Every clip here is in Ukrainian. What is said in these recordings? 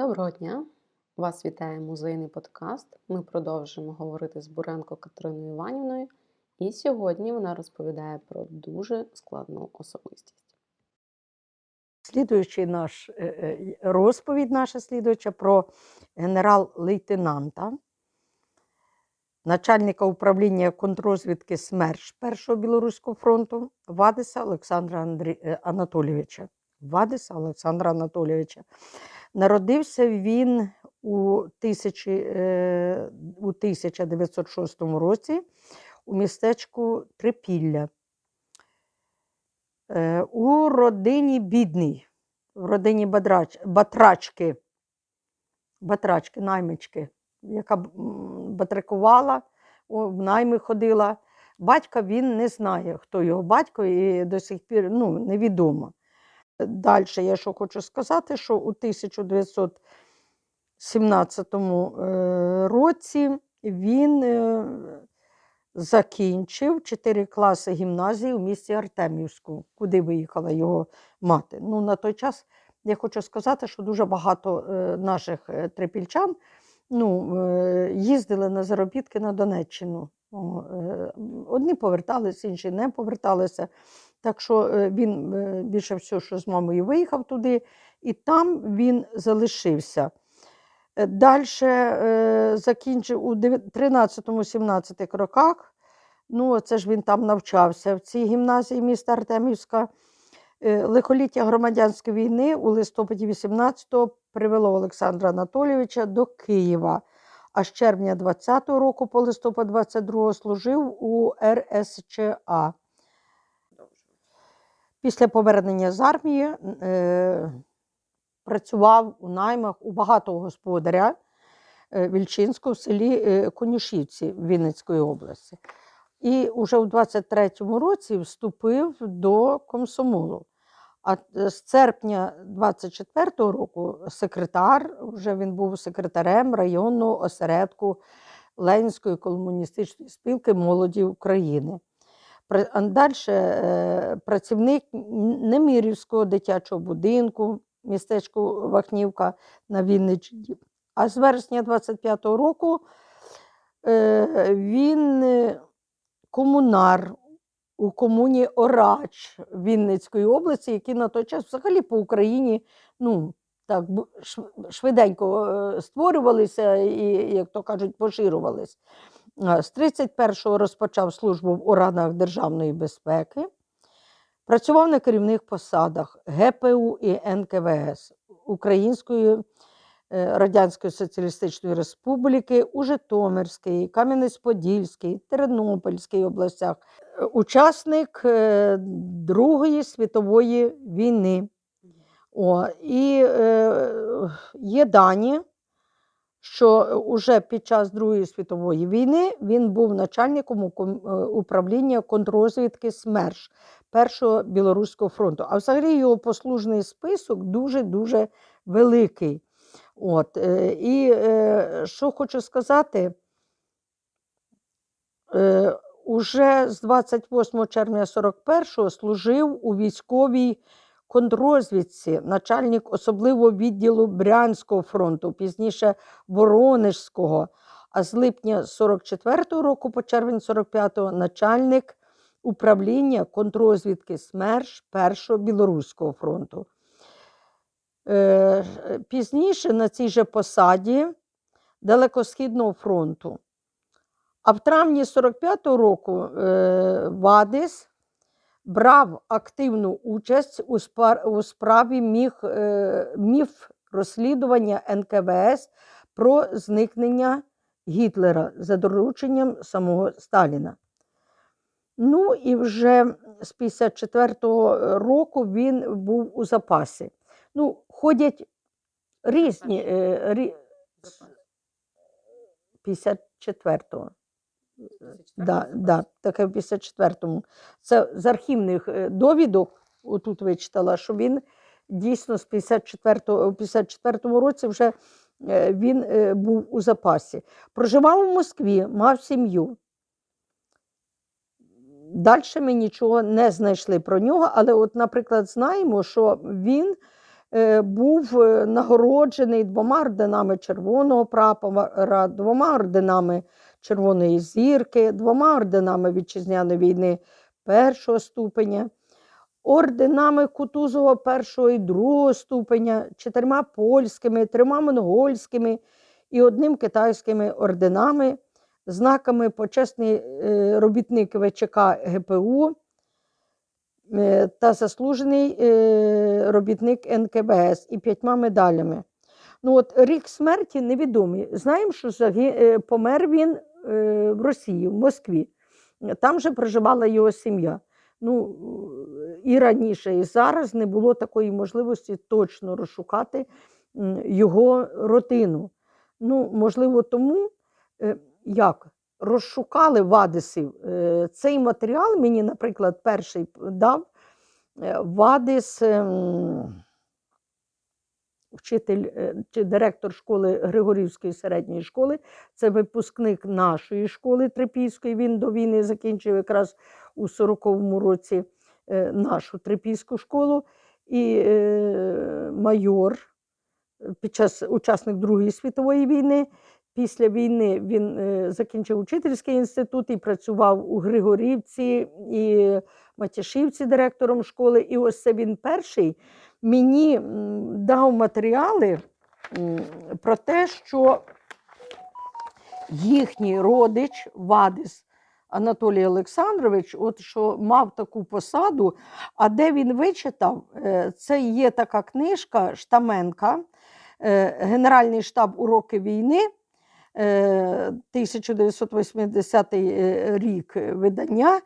Доброго дня! Вас вітає музейний подкаст. Ми продовжуємо говорити з Буренко Катериною Іванівною, і сьогодні вона розповідає про дуже складну особистість. Слідуючий наш е, е, розповідь, наша слідуюча про генерал-лейтенанта, начальника управління контррозвідки СМЕРШ Першого Білоруського фронту Вадиса Олександра Андрі... е, Анатолійовича. Вадиса Олександра Анатолійовича. Народився він у, тисячі, е, у 1906 році у містечку Трипілля. Е, У родині бідній, в родині Бадрач, Батрачки, Батрачки, наймички, яка батракувала, в найми ходила. Батька він не знає, хто його батько, і до сих пір ну, невідомо. Далі я що хочу сказати, що у 1917 е, році він е, закінчив 4 класи гімназії у місті Артемівську, куди виїхала його мати. Ну, на той час я хочу сказати, що дуже багато е, наших трипільчан ну, їздили на заробітки на Донеччину. Одні поверталися, інші не поверталися. Так що е, він е, більше всього, що з мамою виїхав туди, і там він залишився. Далі закінчив у 13-17 роках. Ну, це ж він там навчався в цій гімназії міста Артемівська. Е, Лихоліття громадянської війни у листопаді 18-го привело Олександра Анатолійовича до Києва. А з червня 20-го року по листопад 22-го служив у РСЧА. Після повернення з армії е, працював у наймах у багатого господаря е, Вільчинського в селі е, Конюшівці Вінницької області. І вже у 23-му році вступив до комсомолу. А е, з серпня 24-го року секретар, вже він був секретарем районного осередку Ленінської комуністичної спілки молоді України. Далі працівник Немірівського дитячого будинку, містечку Вахнівка на Вінниччині. А з вересня 25-го року е, він е, комунар у комуніОрач Вінницької області, які на той час взагалі по Україні ну, так, швиденько е, створювалися і, як то кажуть, поширювались. А, З 31-го розпочав службу в органах державної безпеки. Працював на керівних посадах ГПУ і НКВС Української е, Радянської Соціалістичної Республіки у Житомирській, Кам'янець-Подільській, Тернопільській областях. Е, Учасник е, Другої світової війни. О, і е, є дані, що уже під час Другої світової війни він був начальником е, управління контррозвідки СМЕРШ Першого Білоруського фронту. А взагалі його послужний список дуже-дуже великий. От, е, і е, що хочу сказати, е, уже з 28 червня 41-го служив у військовій контррозвідці, начальник особливого відділу Брянського фронту, пізніше Воронежського, а з липня 44-го року по червень 45-го начальник управління контррозвідки СМЕРШ Першого Білоруського фронту. Е, Пізніше на цій же посаді Далекосхідного фронту. А в травні 45-го року е, Вадис брав активну участь у, спар, у справі міг, е, міф розслідування НКВС про зникнення Гітлера за дорученням самого Сталіна. Ну і вже з 54-го року він був у запасі. Ну, ходять різні. Е, рі... 54-го. Да, да, таке в 54-му. Це з архівних е, довідок, отут вичитала, що він дійсно з 54-го, у 54-му році вже е, він е, був у запасі. Проживав у Москві, мав сім'ю. Далі ми нічого не знайшли про нього, але, от, наприклад, знаємо, що він був нагороджений двома орденами Червоного прапора, двома орденами Червоної зірки, двома орденами Вітчизняної війни першого ступеня, орденами Кутузова першого і другого ступеня, чотирма польськими, трьома монгольськими і одним китайськими орденами, знаками почесний е, робітник ВЧК ГПУ е, та заслужений е, робітник НКБС і п'ятьма медалями. Ну, от рік смерті невідомий. Знаємо, що помер він в Росії, в Москві. Там же проживала його сім'я. Ну, і раніше, і зараз не було такої можливості точно розшукати його родину. Ну, можливо, тому е, як розшукали Вадисів. Е, Цей матеріал мені, наприклад, перший дав е, Вадис, вчитель е, чи директор школи Григорівської середньої школи. Це випускник нашої школи Трипільської. Він до війни закінчив якраз у 40-му році е, нашу Трипільську школу. І е, майор під час учасник Другої світової війни. Після війни він закінчив учительський інститут і працював у Григорівці і Матішівці директором школи. І ось це він перший мені дав матеріали про те, що їхній родич Вадис Анатолій Олександрович, от що мав таку посаду, а де він вичитав, е, це є така книжка Штаменка, е, Генеральний штаб уроки війни. е, 1980 е, рік видання,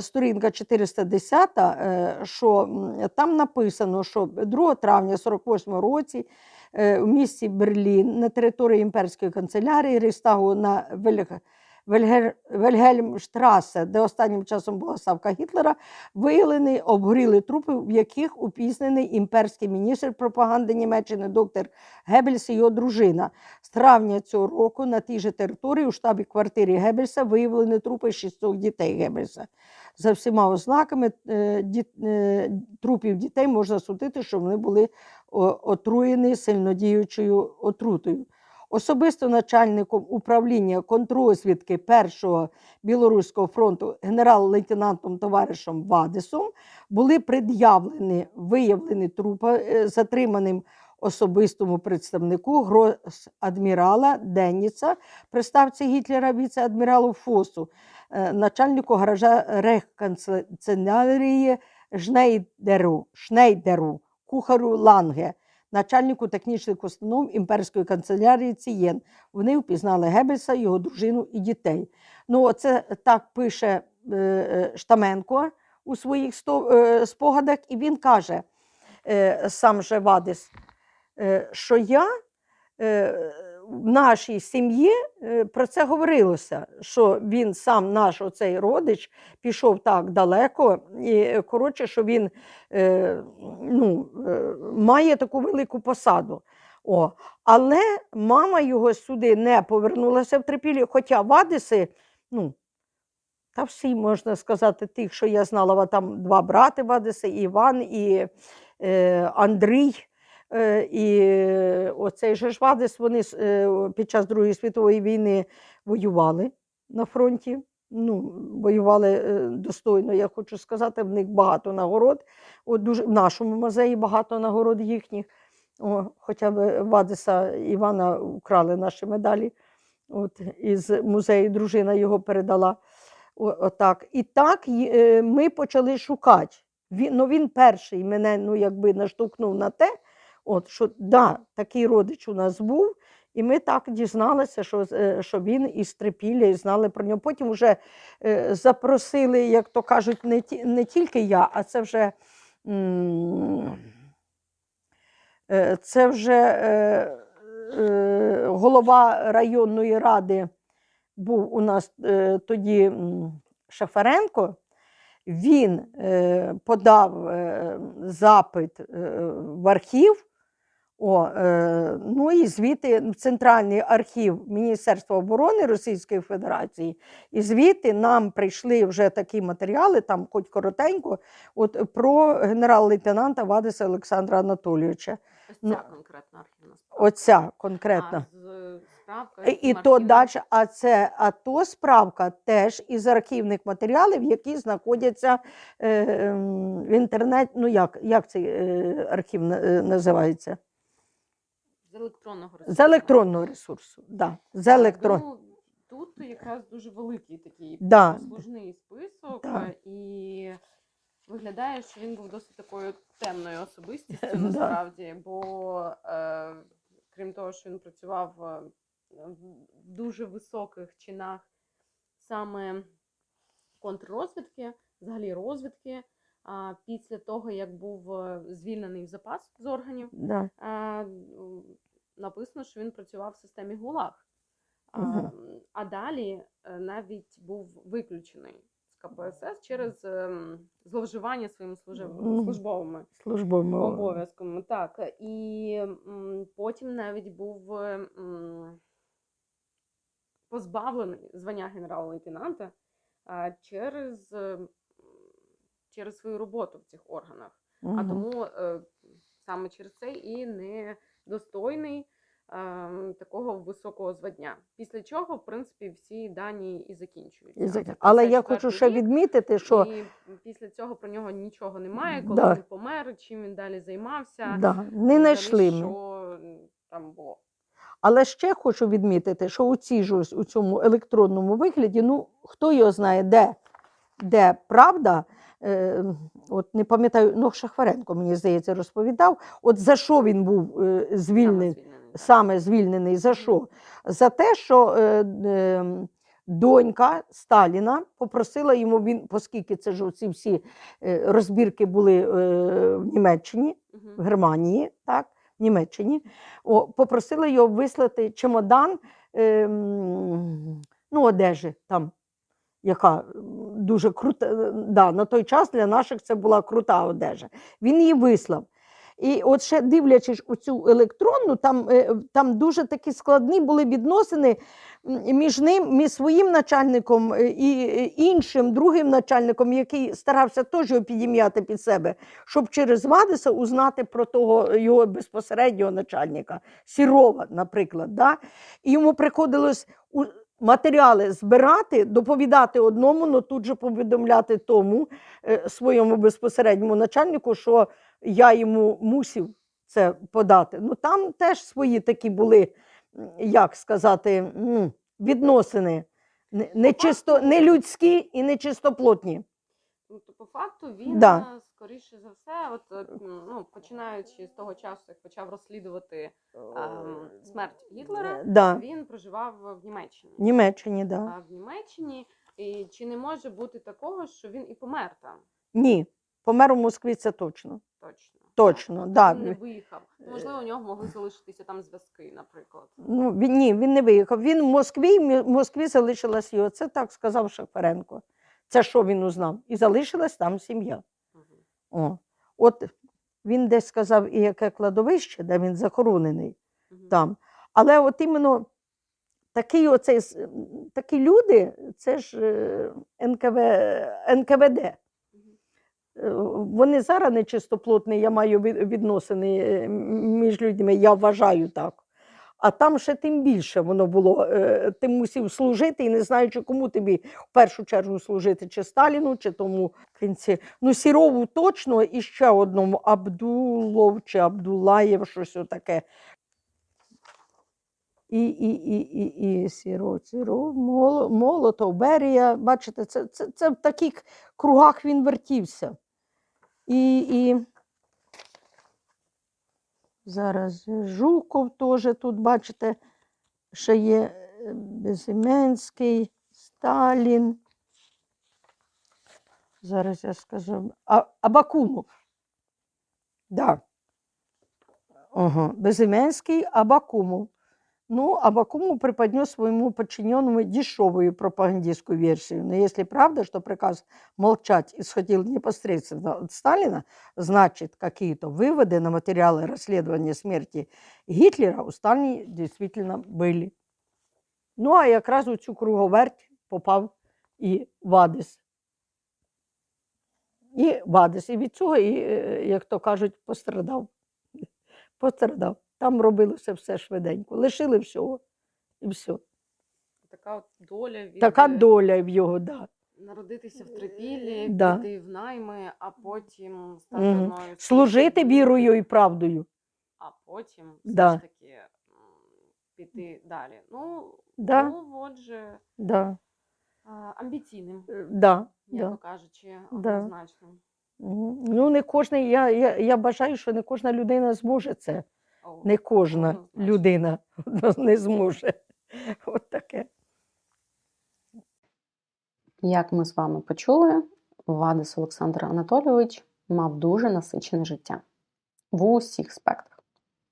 сторінка 410, е, що там написано, що 2 травня 48 році е, в місті Берлін на території імперської канцелярії Рейстагу на Вельг- Вельгер- Вельгельмштрасе, де останнім часом була ставка Гітлера, виявлені обгоріли трупи, в яких упізнений імперський міністр пропаганди Німеччини доктор Геббельс і його дружина. З травня цього року на тій же території у штабі квартирі Геббельса виявлені трупи шістьох дітей Геббельса. За всіма ознаками е, ді- е, трупів дітей можна судити, що вони були отруєні сильнодіючою отрутою. Особисто начальником управління контрозвідки Першого Білоруського фронту генерал-лейтенантом товаришем Вадисом були пред'явлені виявлені трупи е, затриманим особистому представнику грос-адмірала Денніца, приставці Гітлера віце-адміралу Фосу, е, начальнику гаража рейхканцелярії Шнейдеру, Шнейдеру, кухару Ланге, начальнику технічних установ імперської канцелярії Цієн. Вони впізнали Геббельса, його дружину і дітей. Ну, оце так пише е, е, Штаменко у своїх е, спогадах, і він каже, сам же Вадис, що я в нашій сім'ї е, про це говорилося, що він сам, наш оцей родич, пішов так далеко, і е, коротше, що він е, ну, має таку велику посаду. О, але мама його сюди не повернулася в Трипілі, хоча Вадиси, ну, та всі, можна сказати, тих, що я знала, там два брати Вадиси, Іван, і е, Андрій. Е, і е, оцей же ж Вадис, вони е, під час Другої світової війни воювали на фронті. Ну, воювали достойно, я хочу сказати, в них багато нагород. От дуже, в нашому музеї багато нагород їхніх. О, хоча б Вадиса Івана вкрали наші медалі. От, із музею дружина його передала. О, отак. І так ми почали шукати. Він, ну, він перший мене ну, якби наштовхнув на те, от, що да, такий родич у нас був. І ми так дізналися, що, е, що він із Трипілля і знали про нього. Потім вже е, запросили, як то кажуть, не, ті, не тільки я, а це вже. е, Це вже голова районної ради був у нас тоді Шафаренко. Він подав запит в архів. О, е, ну і звідти в Центральний архів Міністерства оборони Російської Федерації, і звідти нам прийшли вже такі матеріали, там хоч коротенько, от про генерал-лейтенанта Вадиса Олександра Анатолійовича. Ось Ну, ця конкретна архівна справа. Оця конкретна. А з справка І, то архівним- далі, а це а то справка теж із архівних матеріалів, які знаходяться е, ем, в інтернеті. Ну як, як цей е, архів на- е, називається? З електронного ресурсу. З електронного ресурсу. Да, з електрон... Тут якраз дуже великий такий Да. послужний список, Да. е, і виглядає, що він був досить такою темною особистістю Да. насправді, бо е, крім того, що він працював е, в дуже високих чинах саме контррозвідки, взагалі розвідки. А після того, як був е, звільнений в запас з органів, Да. а, написано, що він працював в системі ГУЛАГ. А, Мгм. а далі е, навіть був виключений з КПСС через ем, зловживання своїми службовими Службовими обов'язками. Так, і потім навіть був м, позбавлений звання генерал-лейтенанта через, ем, через свою роботу в цих органах. А тому е, саме через це і недостойний е, такого високого звання. Після чого, в принципі, всі дані і закінчуються. І зак- Але я 54-й хочу ще рік, відмітити, що і після цього про нього нічого немає, коли Да. він помер, чим він далі займався. да, не знайшли ми. що там було. Але ще хочу відмітити, що у цій ж у цьому електронному вигляді, ну хто його знає, де, де правда. Е, от не пам'ятаю, ну Шахваренко, мені здається, розповідав. От за що він був е, Саме звільнений, саме звільнений, за що? За те, що е, е, донька Сталіна попросила йому, він, оскільки це ж оці всі е, розбірки були е, в Німеччині, в Германії, так, в Німеччині, о, попросили його вислати чемодан ем, ну, одежі там, яка дуже крута. е, Да, на той час для наших це була крута одежа. Він її вислав. І от ще дивлячись у цю електронну, там, е, там дуже такі складні були відносини між ним, між своїм начальником е, і е, іншим другим начальником, який старався теж підім'яти під себе, щоб через Вадиса узнати про того його безпосереднього начальника, Сірова, наприклад. Да? І йому приходилось матеріали збирати, доповідати одному, але тут же повідомляти тому е, своєму безпосередньому начальнику, що я йому мусив це подати. Ну там теж свої такі були, як сказати, відносини. Не, не, чисто, не людські і не чистоплотні. Ну, по факту він, Да. Е, скоріше за все, от, е, ну, починаючи з того часу, як почав розслідувати ем, смерть Гітлера, Да. він проживав в Німеччині. В Німеччині, да. А в Німеччині і чи не може бути такого, що він і помер там? Ні. Помер у Москві це точно. Точно. Точно, Так. да. Він не виїхав. Можливо, у нього могли залишитися там зв'язки, наприклад. Ну, він, ні, він не виїхав. Він в Москві, в Москві залишилась його. Це так сказав Шахаренко. Це що він узнав? І залишилась там сім'я. О. От він десь сказав, і яке кладовище, де він захоронений Мгм. там. Але от іменно такі, оцей, такі люди, це ж е, НКВ, НКВД. Е, Вони зараз нечистоплотні, я маю відносини е, між людьми, я вважаю так. А там ще тим більше воно було. е, Ти мусив служити і не знаючи, кому тобі в першу чергу служити, чи Сталіну, чи тому кінці. Ну, Сірову точно і ще одному Абдулов чи Абдулаєв, щось таке. І, і, і, і, і Сіров, Мол- Молотов, Берія. Бачите, це, це, це в таких кругах він вертівся. І, і зараз Жуков теж тут, бачите, ще є е, Безіменський, Сталін. Зараз я скажу. А, Абакумов. Да. Ага. Безіменський, Абакумов. Ну, Абакуму преподнес своему подчиненному дешевую пропагандистскую версию. Но если правда, что приказ молчать исходил непосредственно от Сталина, значит, какие-то выводы на материалы расследования смерти Гітлера у Сталіні дійсно були. Ну, а якраз у цю круговерть попав і Вадис. І Вадис. І від цього, і, е, як то кажуть, пострадав. Пострадав. Там робилося все швиденько. Лишили всього і все. Така от доля від Така е, доля в його, да. народитися в трипіллі, Да. піти в найми, а потім стати Мгм. одною Служити вірою і правдою. а потім все ж таки піти далі. Ну, Да. ну отже, Да. амбіційним, Е, Да. м'яко Да. кажучи, Да. однозначно. Ну, не кожна, я, я, я бажаю, що не кожна людина зможе це. Не кожна людина не зможе. От таке. Як ми з вами почули, Вадис Олександр Анатолійович мав дуже насичене життя в усіх спектрах.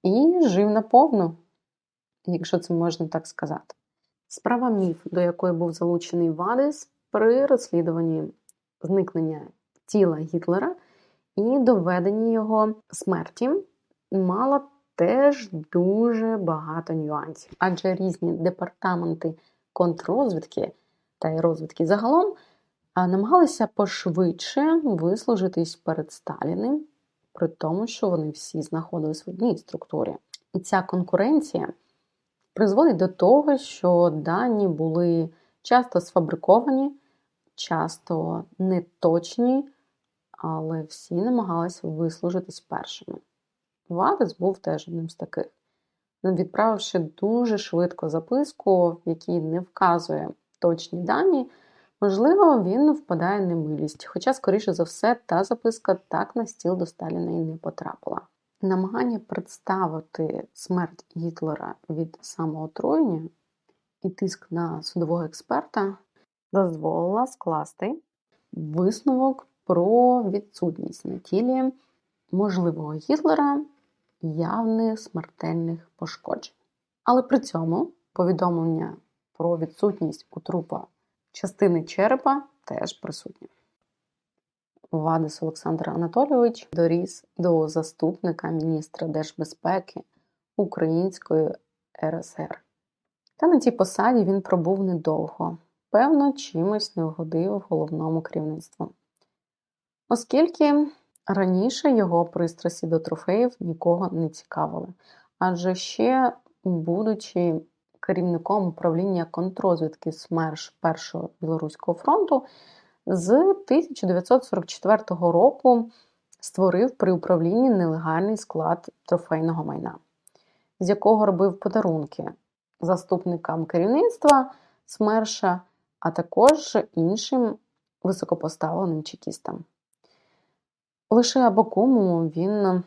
І жив наповну, якщо це можна так сказати. Справа міф, до якої був залучений Вадис при розслідуванні зникнення тіла Гітлера і доведенні його смерті, мала теж дуже багато нюансів. Адже різні департаменти контррозвідки та й розвідки загалом намагалися пошвидше вислужитись перед Сталіним, при тому, що вони всі знаходились в одній структурі. І ця конкуренція призводить до того, що дані були часто сфабриковані, часто неточні, але всі намагалися вислужитись першими. Вадис був теж одним з таких. Відправивши дуже швидко записку, в якій не вказує точні дані, можливо, він впадає немилість. Хоча, скоріше за все, та записка так на стіл до Сталіна і не потрапила. Намагання представити смерть Гітлера від самоотруєння і тиск на судового експерта дозволила скласти висновок про відсутність на тілі можливого Гітлера явних смертельних пошкоджень. Але при цьому повідомлення про відсутність у трупа частини черепа теж присутнє. Вадис Олександр Анатолійович доріс до заступника міністра держбезпеки Української РСР. Та на цій посаді він пробув недовго, певно, чимось не вгодив головному керівництву. Оскільки раніше його пристрасті до трофеїв нікого не цікавили, адже ще будучи керівником управління контррозвідки СМЕРШ Першого Білоруського фронту, з 1944 року створив при управлінні нелегальний склад трофейного майна, з якого робив подарунки заступникам керівництва СМЕРШа, а також іншим високопоставленим чекістам. Лише Абакуму він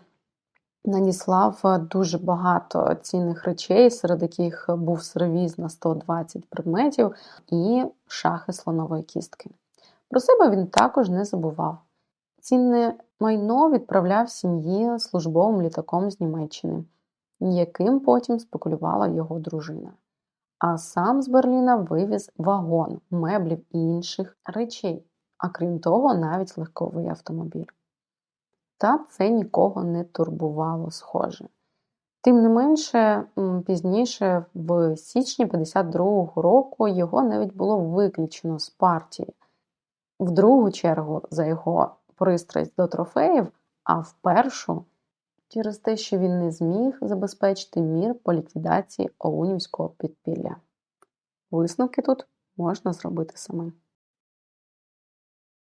надіслав дуже багато цінних речей, серед яких був сервіз на 120 предметів і шахи слонової кістки. Про себе він також не забував. Цінне майно відправляв сім'ї службовим літаком з Німеччини, яким потім спекулювала його дружина. А сам з Берліна вивіз вагон, меблів і інших речей, а крім того, навіть легковий автомобіль. Та це нікого не турбувало, схоже. Тим не менше, пізніше, в січні 52-го року, його навіть було виключено з партії. В другу чергу за його пристрасть до трофеїв, а в першу через те, що він не зміг забезпечити мір по ліквідації Оунівського підпілля. Висновки тут можна зробити самим.